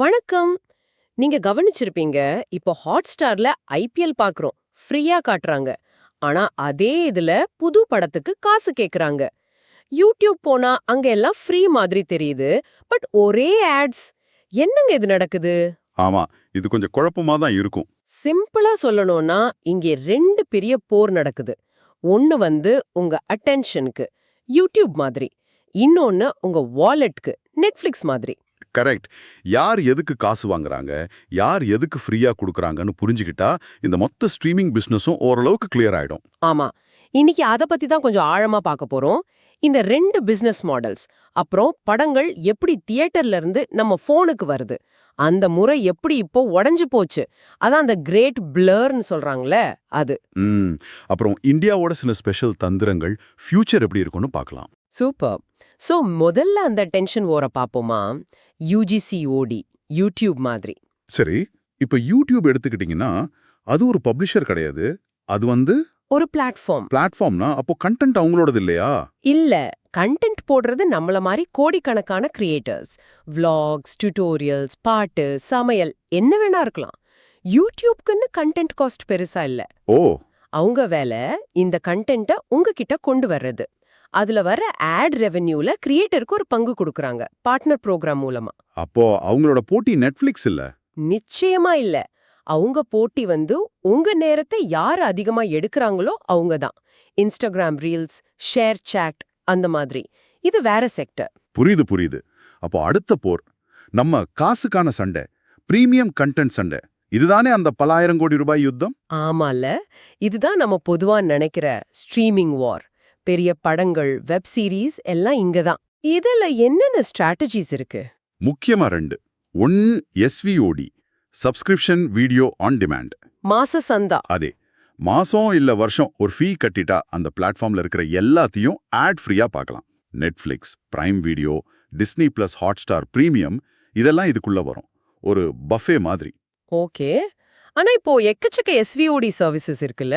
வணக்கம். நீங்க கவனிச்சிருப்பீங்க இப்போ ஹாட் ஸ்டார்ல ஐபிஎல் பாக்குறோம். ஃப்ரீயா காட்டுறாங்க. ஆனா அதே இதுல புது படத்துக்கு காசு கேக்குறாங்க. யூடியூப் போனா அங்க எல்லாம் ஃப்ரீ மாதிரி தெரியுது. பட் ஒரே ஆட்ஸ். என்னங்க இது நடக்குது? ஆமா இது கொஞ்சம் குழப்பமா தான் இருக்கும். சிம்பிளா சொல்லணும்னா இங்கே ரெண்டு பெரிய போர் நடக்குது. ஒன்னு வந்து உங்க அட்டென்ஷனுக்கு யூடியூப் மாதிரி. இன்னொன்னு உங்க வாலெட்க்கு நெட்ஃபிளிக்ஸ் மாதிரி. கரெக்ட். யார் எதுக்கு காசு வாங்குறாங்க? யார் எதுக்கு ஃப்ரீயா கொடுக்கறாங்கன்னு புரிஞ்சுக்கிட்டா இந்த மொத்த ஸ்ட்ரீமிங் பிசினஸும் ஓரளவுக்கு கிளியர் ஆயிடும். ஆமா. இன்னைக்கு அத பத்தி தான் கொஞ்சம் ஆழமா பார்க்க போறோம். இந்த ரெண்டு பிசினஸ் மாடல்ஸ் அப்புறம் படங்கள் எப்படி தியேட்டர்ல இருந்து நம்ம போனுக்கு வருது. அந்த முறை எப்படி இப்போ உடைஞ்சு போச்சு. அதான் அந்த கிரேட் பிளர்னு சொல்றாங்களே அது. அப்புறம் இந்தியாவோட சில ஸ்பெஷல் தந்திரங்கள் ஃபியூச்சர் எப்படி இருக்கும்னு பார்க்கலாம் சூப்பர் சோ முதல்ல அந்த டென்ஷன் ஓர பாப்போமா? யூஜிசிஓடி யூடியூப் மாதிரி. சரி இப்போ யூடியூப் எடுத்துக்கிட்டிங்கன்னா அது ஒரு பப்ளிஷர் கிடையாது. அது வந்து ஒரு பிளாட்ஃபார்ம் பிளாட்ஃபார்ம்னா அப்போ கண்டென்ட் அவங்களோடது இல்லையா? இல்ல கண்டென்ட் போடுறது நம்மள மாதிரி கோடிக்கணக்கான கிரியேட்டர்ஸ் vlogs டியூட்டோரியல்ஸ் பாட்டு சமையல் என்ன வேணா இருக்கலாம். யூடியூப்க்குன்னு கண்டென்ட் காஸ்ட் பெருசா இல்ல. ஓ. அவங்க வேலை இந்த கண்டென்ட்டை உங்ககிட்ட கொண்டு வர்றது. அதுல வர ஆட் ரெவென்யூல கிரியேட்டருக்கு ஒரு பங்கு கொடுக்கறாங்க பார்ட்னர் ப்ரோக்ராம் மூலமா. அப்போ அவங்களோட போட்டி நெட்ஃபிளிக்ஸ் இல்ல? நிச்சயமா இல்ல. அவங்க போட்டி வந்து உங்க நேரத்தை யார் அதிகமா எடுக்கறாங்களோ அவங்க தான் இன்ஸ்டாகிராம் ரீல்ஸ் ஷேர் சாட் அந்த மாதிரி. இது வேற செக்டர் புரியுது புரியுது. அப்போ அடுத்த போர். நம்ம காசுக்கான சண்டை பிரீமியம் கண்டென்ட் சண்டை. இதுதானே அந்த பலாயிரம் கோடி ரூபாய் யுத்தம்? ஆமால இதுதான் நம்ம பொதுவா நினைக்கிற ஸ்ட்ரீமிங் வார் பெரிய படங்கள் வெப் சீரிஸ் எல்லாம் இங்க தான். இதுல என்னென்ன ஸ்ட்ராட்டஜிஸ் இருக்கு? முக்கியமா ரெண்டு. ஒன்னு SVOD subscription video on demand மாச சந்தா. அதே. மாசம் இல்ல வருஷம் ஒரு ஃபீ கட்டிட்டா அந்த பிளாட்ஃபார்ம்ல இருக்கிற எல்லாத்தையும் ஆட் ஃப்ரீயா பார்க்கலாம். Netflix Prime Video Disney Plus Hotstar premium இதெல்லாம் இதுக்குள்ள வரும். ஒரு பஃபே மாதிரி. ஓகே ஆனா இப்போ எக்கச்சக்க எஸ்விஓடி சர்வீசஸ் இருக்குல்ல?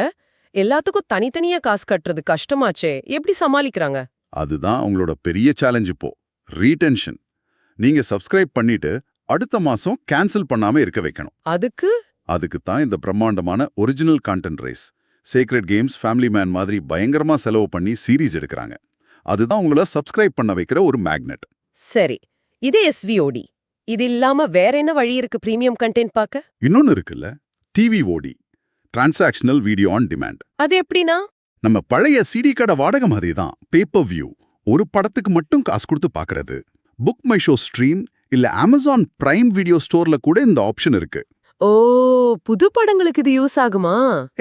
எல்லாத்துக்கும் தனித்தனியா காசு கட்டுறது கஷ்டமாச்சே. எப்படி சமாளிக்கிறாங்க? அதுதான் அவங்களோட பெரிய சேலஞ்ச் இப்போ. ரீடென்ஷன் நீங்க சப்ஸ்கிரைப் பண்ணிட்டு அடுத்த மாசம் கேன்சல் பண்ணாம இருக்க வைக்கணும். அதுக்கு? அதுக்கு தான் இந்த பிரம்மாண்டமான original content race secret games family man மாதிரி பயங்கரமா செலவு பண்ணி சீரீஸ் எடுக்கிறாங்க. அதுதான் உங்களை சப்ஸ்கிரைப் பண்ண வைக்கிற ஒரு மேக்னெட் சரி. இது எஸ்விஓடி இது இல்லாம வேற என்ன வழி இருக்கு பிரீமியம் கண்டென்ட் பார்க்க? இன்னொன்னு இருக்குல்ல டிவி ஓடி டிரான்சாக்ஷனல் வீடியோ ஆன் டிமாண்ட் அது எப்படின்னா? நம்ம பழைய சிடி கடை வாடகை மாதிரி தான் பேப்பர் வியூ ஒரு படத்துக்கு மட்டும் காசு கொடுத்து பார்க்கறது புக் மை ஷோ ஸ்ட்ரீம் இல்ல அமேசான் பிரைம் வீடியோ ஸ்டோர்ல கூட இந்த ஆப்ஷன் இருக்கு. ஓ புது படங்களுக்கு இது யூஸ் ஆகுமா?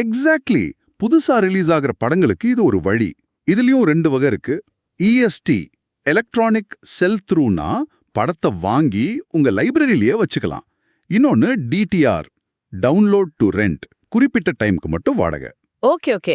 எக்ஸாக்ட்லி புதுசா ரிலீஸ் ஆகிற படங்களுக்கு இது ஒரு வழி. இதுலயும் ரெண்டு வகை இருக்கு. இஎஸ்டி எலக்ட்ரானிக் செல் த்ரூனா படத்தை வாங்கி உங்க லைப்ரரியிலேயே வச்சுக்கலாம். இன்னொன்னு டிடிஆர் டவுன்லோட் டு ரெண்ட் குறிப்பிட்ட டைம்க்கு மட்டும் வாடகை. Okay okay.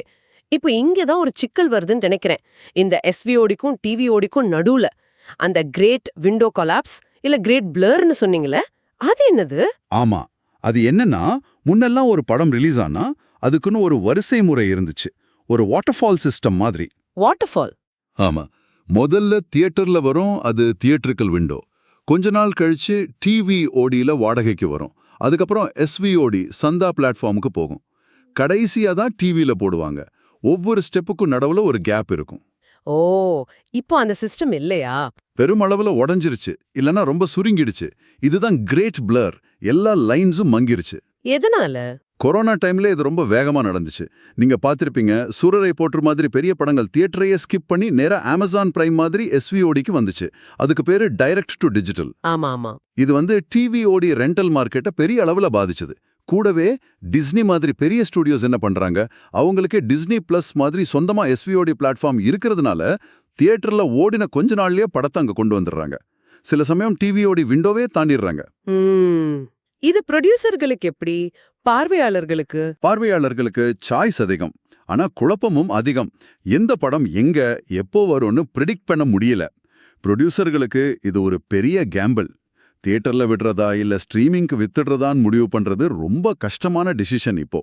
இப்போ இங்க தான் ஒரு சிக்கல் வருதுன்னு நினைக்கிறேன். இந்த எஸ்விஓடிக்கும் டிவிஓடிக்கும் நடுவுல அந்த கிரேட் விண்டோ கொலாப்ஸ் இல்ல கிரேட் பிளர்னு சொன்னீங்களே அது என்னது? ஆமா. அது என்னன்னா முன்னெல்லாம் ஒரு படம் ரிலீஸ் ஆனா அதுக்குன்னு ஒரு வரிசை முறை இருந்துச்சு. ஒரு வாட்டர்ஃபால் சிஸ்டம் மாதிரி. வாட்டர்ஃபால் ஆமா. முதல்ல தியேட்டர்ல வரும் அது தியேட்டரிக்கல் விண்டோ கொஞ்ச நாள் கழிச்சு டிவி ஓடியில வாடகைக்கு வரும். அதுக்கப்புறம் எஸ்விஓடி சந்தா பிளாட்ஃபார்முக்கு போகும். கடைசியா தான் டிவியில போடுவாங்க. ஒவ்வொரு ஸ்டெப்புக்கும் நடுவுல ஒரு கேப் இருக்கும். ஓ இப்போ அந்த சிஸ்டம் இல்லையா? பெருமளவுல உடஞ்சிருச்சு. இல்லனா ரொம்ப சுருங்கிடுச்சு. இதுதான் கிரேட் பிளர் எல்லா லைன்ஸும் மங்கிருச்சு. எதனால? கொரோனா டைம்ல இது ரொம்ப வேகமா நடந்துச்சு. நீங்க பார்த்திருப்பீங்க சூரரை போற்று மாதிரி பெரிய படங்கள் தியேட்டரையே ஸ்கிப் பண்ணி நேரா அமேசான் பிரைம் மாதிரி எஸ்விஓடிக்கு வந்துச்சு. அதுக்கு பேரு டைரக்ட் டு டிஜிட்டல் ஆமா ஆமா இது வந்து டிவிஓடி ரெண்டல் மார்க்கெட்டை பெரிய அளவுல பாதிச்சது. கூடவே டிஸ்னி மாதிரி பெரிய ஸ்டுடியோஸ் என்ன பண்றாங்க? அவங்களுக்கே டிஸ்னி பிளஸ் மாதிரி சொந்தமா எஸ்விஓடி பிளாட்ஃபார்ம் இருக்கிறதுனால தியேட்டர்ல ஓடின கொஞ்ச நாள்லயே படத்தை அங்க கொண்டு வந்துடுறாங்க. சில சமயம் டிவிஓடி விண்டோவே தாண்டிடுறாங்க. இது ப்ரொடியூசர்களுக்கு எப்படி? பார்வையாளர்களுக்கு? பார்வையாளர்களுக்கு சாய்ஸ் அதிகம். ஆனா குழப்பமும் அதிகம். எந்த படம் எங்க எப்போ வரும்னு ப்ரிடிக்ட் பண்ண முடியல. ப்ரொடியூசர்களுக்கு இது ஒரு பெரிய கேம்பிள் தியேட்டர்ல விடுறதா இல்ல ஸ்ட்ரீமிங்க்கு வித்துடுறதான்னு முடிவு பண்றது ரொம்ப கஷ்டமான டிசிஷன் இப்போ.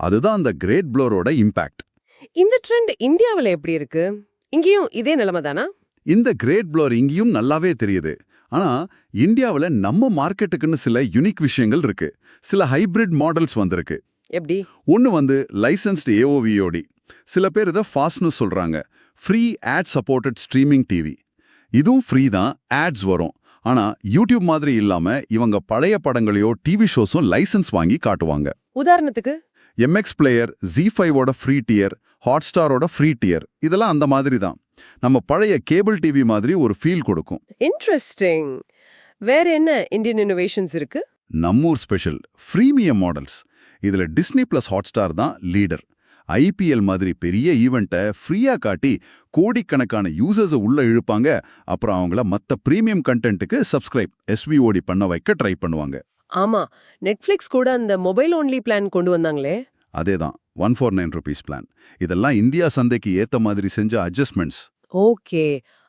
அதுதான் அந்த கிரேட் ப்ளோரோட இம்பாக்ட் இந்த ட்ரெண்ட் இந்தியாவுல எப்படி இருக்கு? இங்கேயும் இதே நிலைமை தானா? இந்த கிரேட் ப்ளோர் இங்கேயும் நல்லாவே தெரியுது. ஆனா இந்தியாவுல நம்ம மார்க்கெட்டுக்குன்னு சில யுனிக் விஷயங்கள் இருக்கு. சில ஹைபிரிட் மாடல்ஸ் வந்திருக்கு. எப்படி? ஒன்னு வந்து லைசன்ஸ்டு ஏஓவிஓடி சில பேர் இதை ஃபாஸ்ட்னு சொல்றாங்க. Free ad supported streaming TV இதுவும் ஃப்ரீ தான் ஆட்ஸ் வரும். ஆனா யூடியூப் மாதிரி இல்லாம இவங்க பழைய படங்களையோ டிவி ஷோஸும் லைசன்ஸ் வாங்கி காட்டுவாங்க. உதாரணத்துக்கு? எம்எக்ஸ் பிளேயர் ஜி ஃபைவோட ஃப்ரீ டியர் ஹாட்ஸ்டாரோட ஃப்ரீ டியர் இதெல்லாம் அந்த மாதிரி தான். நம்ம பழைய கேபிள் டிவி மாதிரி ஒரு ஃபீல் கொடுக்கும். இன்ட்ரெஸ்டிங் வேற என்ன இந்தியன் இன்னோவேஷன்ஸ் இருக்கு? நம்மூர் ஸ்பெஷல் ஃப்ரீமியம் மாடல்ஸ். இதுல டிஸ்னி பிளஸ் ஹாட்ஸ்டார் தான் லீடர். ஐபிஎல் மாதிரி பெரிய ஈவெண்ட்டை ஃப்ரீயா காட்டி கோடிக்கணக்கான யூசர்ஸை உள்ள இழுப்பாங்க. அப்புறம் அவங்கள மத்த பிரீமியம் கண்டென்ட்டுக்கு சப்ஸ்கிரைப் எஸ்விஓடி பண்ண வைக்க ட்ரை பண்ணுவாங்க. ஆமா நெட்ஃபிளிக்ஸ் கூட அந்த மொபைல் ஒன்லி பிளான் கொண்டு வந்தாங்களே. அதேதான் one four nine rupees plan இதெல்லாம் இந்தியா சந்தைக்கு ஏத்த மாதிரி செஞ்ச அட்ஜஸ்ட்மெண்ட்ஸ் ஓகே.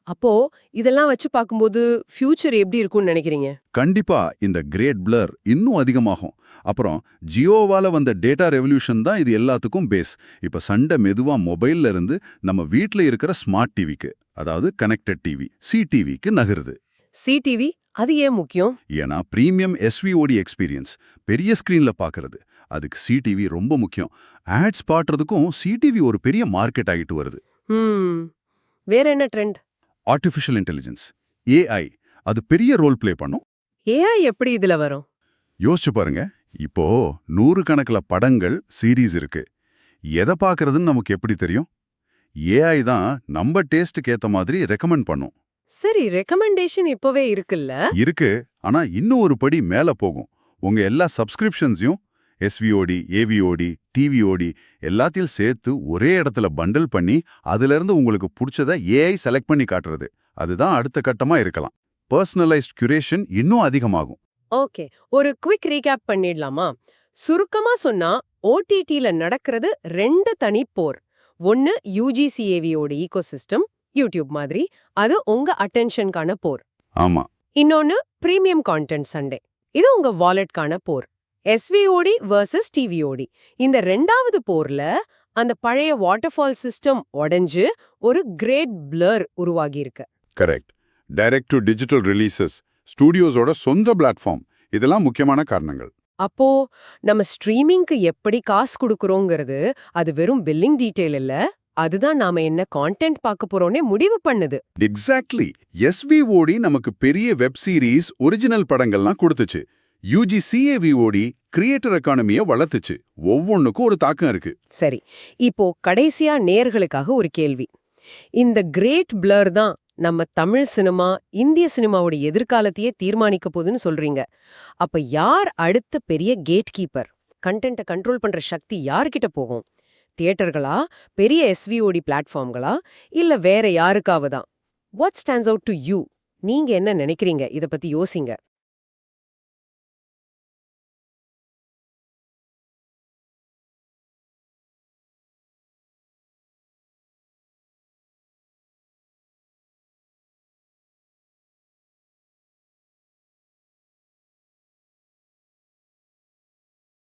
அப்போ இதெல்லாம் வச்சு பார்க்கும்போது ஃபியூச்சர் எப்படி இருக்கும்னு நினைக்கிறீங்க? கண்டிப்பா இந்த கிரேட் பிளர் இன்னும் அதிகமாகும். அப்புறம் ஜியோவால வந்த டேட்டா ரெவல்யூஷன் தான் இது எல்லாத்துக்கும் பேஸ் இப்ப சண்டை மெதுவா மொபைல்ல இருந்து நம்ம வீட்ல இருக்கிற ஸ்மார்ட் டிவிக்கு அதாவது கனெக்டட் டிவி சி டிவிக்கு நகருது. சிடிவி அது ஏன் முக்கியம்? ஏன்னா பிரீமியம் எஸ்விஓடி எக்ஸ்பீரியன்ஸ் பெரிய ஸ்கிரீன்ல பார்க்கறது. அதுக்கு சி டிவி ரொம்ப முக்கியம். ஆட்ஸ் பாட்டுறதுக்கும் சி டிவி ஒரு பெரிய மார்க்கெட் ஆகிட்டு வருது. வேற என்ன ட்ரெண்ட் ஆர்டிஃபிஷியல் இன்டெலிஜென்ஸ் ஏஐ அது பெரிய ரோல் ப்ளே பண்ணும். ஏஐ எப்படி இதுல வரும்? யோசிச்சு பாருங்க. இப்போ நூறு கணக்குல படங்கள் சீரீஸ் இருக்கு. எதை பார்க்கறதுன்னு நமக்கு எப்படி தெரியும்? ஏஐ தான் நம்ம டேஸ்ட்டுக்கு ஏத்த மாதிரி ரெக்கமெண்ட் பண்ணும். சரி ரெக்கமெண்டேஷன் இப்பவே இருக்குல்ல? இருக்கு. ஆனா இன்னும் ஒரு படி மேல போகும். உங்க எல்லா சப்ஸ்கிரிப்ஷன்ஸையும் எஸ்விஓடி ஏவிஓடி டிவிஓடி எல்லாத்தையும் சேர்த்து ஒரே இடத்துல பண்டல் பண்ணி அதுல இருந்து உங்களுக்கு பிடிச்சத ஏஐ செலக்ட் பண்ணி காட்டுறது. அதுதான் அடுத்த கட்டமா இருக்கலாம். பர்சனலைஸ்ட் curation இன்னும் அதிகமாகும். ஓகே ஒரு குவிக் ரீகேப் பண்ணிடலாமா? சுருக்கமா சொன்னா ஓடிடில நடக்கிறது ரெண்டு தனி போர். ஒன்னு யூஜிசிஏவியோட ஈகோசிஸ்டம் யூடியூப் மாதிரி. அது உங்க அட்டென்ஷனுக்கான போர். ஆமா. இன்னொன்னு பிரீமியம் கான்டென்ட் சண்டே இது உங்க வாலெட்கான போர். எஸ்விஓடி வர்சஸ் டிவிஓடி இந்த ரெண்டாவது போர்ல அந்த பழைய வாட்டர்ஃபால் சிஸ்டம் உடைஞ்சு ஒரு கிரேட் பிளர் உருவாகி இருக்கு correct direct to digital releases ஸ்டூடியோஸோட சொந்த பிளாட்ஃபார்ம் இதெல்லாம் முக்கியமான காரணங்கள். அப்போ நம்ம ஸ்ட்ரீமிங்க்கு எப்படி காசு கொடுக்கறோங்கிறது அது வெறும் பில்லிங் டீடைல் இல்ல. அதுதான் நாம என்ன கான்டென்ட் பார்க்க போறோம்னே முடிவு பண்ணுது. எக்ஸாக்ட்லி எஸ்விஓடி நமக்கு பெரிய வெப் சீரிஸ் ஒரிஜினல் படங்கள்லாம் கொடுத்துச்சு. யூஜிசிஏவிஓடி கிரியேட்டர் எக்கானமியை வளர்த்துச்சு. ஒவ்வொன்றுக்கும் ஒரு தாக்கம் இருக்கு. சரி இப்போ கடைசியா நேர்களுக்காக ஒரு கேள்வி. இந்த கிரேட் பிளர் தான் நம்ம தமிழ் சினிமா இந்திய சினிமாவோட எதிர்காலத்தையே தீர்மானிக்க போகுதுன்னு சொல்றீங்க. அப்ப யார் அடுத்த பெரிய கேட் கீப்பர் கண்டென்ட்டை கண்ட்ரோல் பண்ற சக்தி யார்கிட்ட போகும்? தியேட்டர்களா? பெரிய எஸ்விஓடி பிளாட்ஃபார்ம்களா இல்ல வேற யாருக்காவதான் what stands out to you நீங்க என்ன நினைக்கிறீங்க? இத பத்தி யோசிங்க.